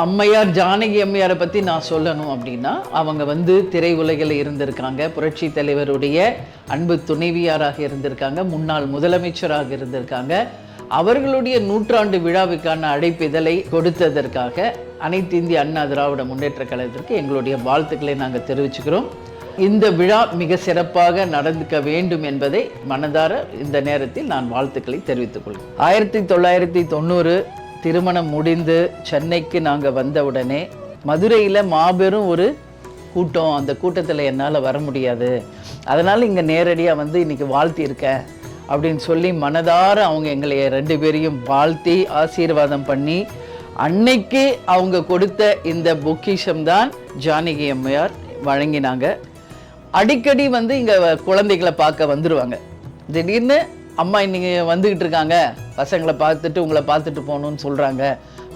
அம்மையார் ஜானகி அம்மையாரை பற்றி நான் சொல்லணும் அப்படின்னா அவங்க வந்து திரை உலகில் இருந்திருக்காங்க. புரட்சி தலைவருடைய அன்பு துணைவியாராக இருந்திருக்காங்க. முன்னாள் முதலமைச்சராக இருந்திருக்காங்க. அவர்களுடைய நூற்றாண்டு விழாவுக்கான அழைப்பிதழை கொடுத்ததற்காக அனைத்து இந்திய அண்ணா திராவிட முன்னேற்ற கழகத்திற்கு எங்களுடைய வாழ்த்துக்களை நாங்கள் தெரிவிச்சுக்கிறோம். இந்த விழா மிக சிறப்பாக நடந்துக்க வேண்டும் என்பதை மனதார இந்த நேரத்தில் நான் வாழ்த்துக்களை தெரிவித்துக் கொள்கிறேன். ஆயிரத்தி தொள்ளாயிரத்தி தொண்ணூறு திருமணம் முடிந்து சென்னைக்கு நாங்கள் வந்த உடனே மதுரையில் மாபெரும் ஒரு கூட்டம். அந்த கூட்டத்தில் என்னால் வர முடியாது. அதனால் இங்கே நேரடியாக வந்து இன்றைக்கி வாழ்த்தியிருக்கேன் அப்படின்னு சொல்லி மனதார அவங்க எங்களை ரெண்டு பேரையும் வாழ்த்தி ஆசீர்வாதம் பண்ணி அன்னைக்கு அவங்க கொடுத்த இந்த பொக்கிஷம் தான் ஜானகி அம்மையார் வழங்கினாங்க. அடிக்கடி வந்து இங்கே குழந்தைகளை பார்க்க வந்துடுவாங்க திடீர்னு அம்மா இன்னைக்கு வந்துக்கிட்டு இருக்காங்க. பசங்களை பார்த்துட்டு உங்களை பார்த்துட்டு போகணுன்னு சொல்கிறாங்க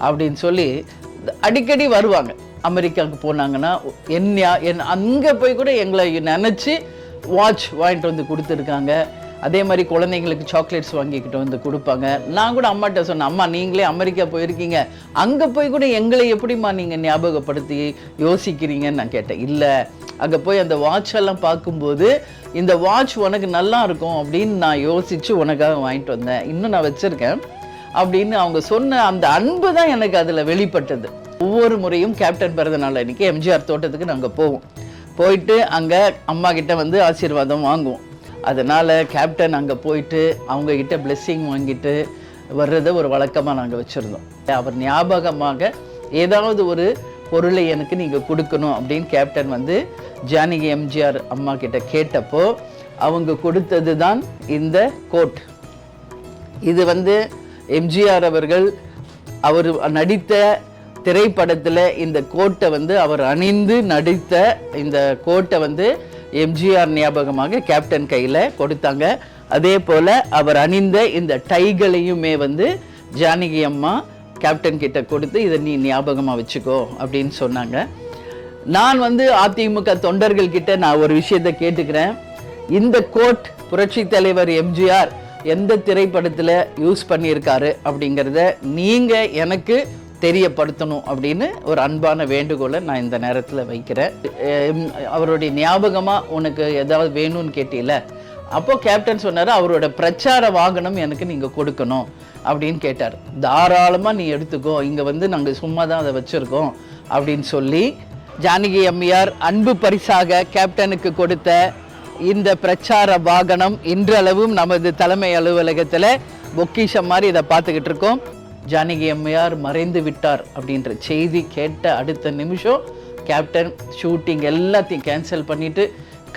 அப்படின்னு சொல்லி அடிக்கடி வருவாங்க. அமெரிக்காவுக்கு போனாங்கன்னா என்ன என் அங்கே போய் கூட எங்களை நினச்சி வாட்ச் வாங்கிட்டு வந்து கொடுத்துருக்காங்க. அதே மாதிரி குழந்தைங்களுக்கு சாக்லேட்ஸ் வாங்கிக்கிட்டு வந்து கொடுப்பாங்க. நான் கூட அம்மாட்ட சொன்னேன் அம்மா நீங்களே அமெரிக்கா போயிருக்கீங்க. அங்கே போய் கூட எங்களை எப்படிம்மா நீங்கள் ஞாபகப்படுத்தி யோசிக்கிறீங்கன்னு நான் கேட்டேன். இல்லை அங்கே போய் அந்த வாட்ச் எல்லாம் பார்க்கும்போது இந்த வாட்ச் உனக்கு நல்லா இருக்கும் அப்படின்னு நான் யோசித்து உனக்காக வாங்கிட்டு வந்தேன். இன்னும் நான் வச்சுருக்கேன். அப்படின்னு அவங்க சொன்ன அந்த அன்பு தான் எனக்கு அதில் வெளிப்பட்டது. ஒவ்வொரு முறையும் கேப்டன் பிறந்த நாள் அன்றைக்கி எம்ஜிஆர் தோட்டத்துக்கு நாங்கள் போவோம். போயிட்டு அங்கே அம்மா கிட்ட வந்து ஆசீர்வாதம் வாங்குவோம். அதனால் கேப்டன் அங்கே போயிட்டு அவங்க பிளெஸ்ஸிங் வாங்கிட்டு வர்றதை ஒரு வழக்கமாக நாங்கள் வச்சுருந்தோம். அவர் ஞாபகமாக ஏதாவது ஒரு பொருளை எனக்கு நீங்கள் கொடுக்கணும் அப்படின்னு கேப்டன் வந்து ஜானகி எம்ஜிஆர் அம்மா கிட்ட கேட்டப்போ அவங்க கொடுத்தது தான் இந்த கோட். இது வந்து எம்ஜிஆர் அவர்கள் அவர் நடித்த திரைப்படத்தில் இந்த கோட்டை வந்து அவர் அணிந்து நடித்த இந்த கோட்டை வந்து எம்ஜிஆர் ஞாபகமாக கேப்டன் கையில் கொடுத்தாங்க. அதே போல் அவர் அணிந்த இந்த டைகளையுமே வந்து ஜானகி அம்மா கேப்டன் கிட்ட கொடுத்து இதை நீ ஞாபகமாக வச்சுக்கோ அப்படின்னு சொன்னாங்க. நான் வந்து அதிமுக தொண்டர்கள் கிட்ட நான் ஒரு விஷயத்தை கேட்டுக்கிறேன். இந்த கோட் புரட்சி தலைவர் எம்ஜிஆர் எந்த திரைப்படத்தில் யூஸ் பண்ணியிருக்காரு அப்படிங்கிறத நீங்கள் எனக்கு தெரியப்படுத்தணும் அப்படின்னு ஒரு அன்பான வேண்டுகோளை நான் இந்த நேரத்தில் வைக்கிறேன். அவருடைய ஞாபகமாக உனக்கு ஏதாவது வேணும்னு கேட்டியில அப்போ கேப்டன் சொன்னார் அவரோட பிரச்சார வாகனம் எனக்கு நீங்கள் கொடுக்கணும் அப்படின்னு கேட்டார். தாராளமாக நீ எடுத்துக்கோ இங்கே வந்து நாங்கள் சும்மா தான் அதை வச்சுருக்கோம் அப்படின்னு சொல்லி ஜானகி அம்மையார் அன்பு பரிசாக கேப்டனுக்கு கொடுத்த இந்த பிரச்சார வாகனம் இன்றளவும் நமது தலைமை அலுவலகத்தில் பொக்கிஷம் மாதிரி இதை பார்த்துக்கிட்டு இருக்கோம். ஜானகி அம்மையார் மறைந்து விட்டார் அப்படின்ற செய்தி கேட்ட அடுத்த நிமிஷம் கேப்டன் ஷூட்டிங் எல்லாத்தையும் கேன்சல் பண்ணிட்டு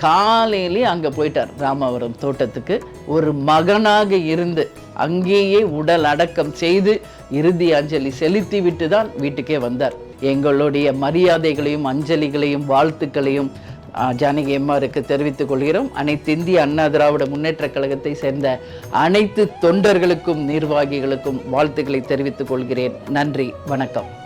காலையிலே அங்கே போயிட்டார் ராமாவரம் தோட்டத்துக்கு. ஒரு மகனாக இருந்து அங்கேயே உடல் அடக்கம் செய்து இறுதி அஞ்சலி செலுத்தி விட்டு தான் வீட்டுக்கே வந்தார். எங்களுடைய மரியாதைகளையும் அஞ்சலிகளையும் வாழ்த்துக்களையும் ஜானகி அம்மாருக்கு தெரிவித்துக் கொள்கிறோம். அனைத்து இந்திய அண்ணா திராவிட முன்னேற்ற கழகத்தை சேர்ந்த அனைத்து தொண்டர்களுக்கும் நிர்வாகிகளுக்கும் வாழ்த்துக்களை தெரிவித்துக் கொள்கிறேன். நன்றி வணக்கம்.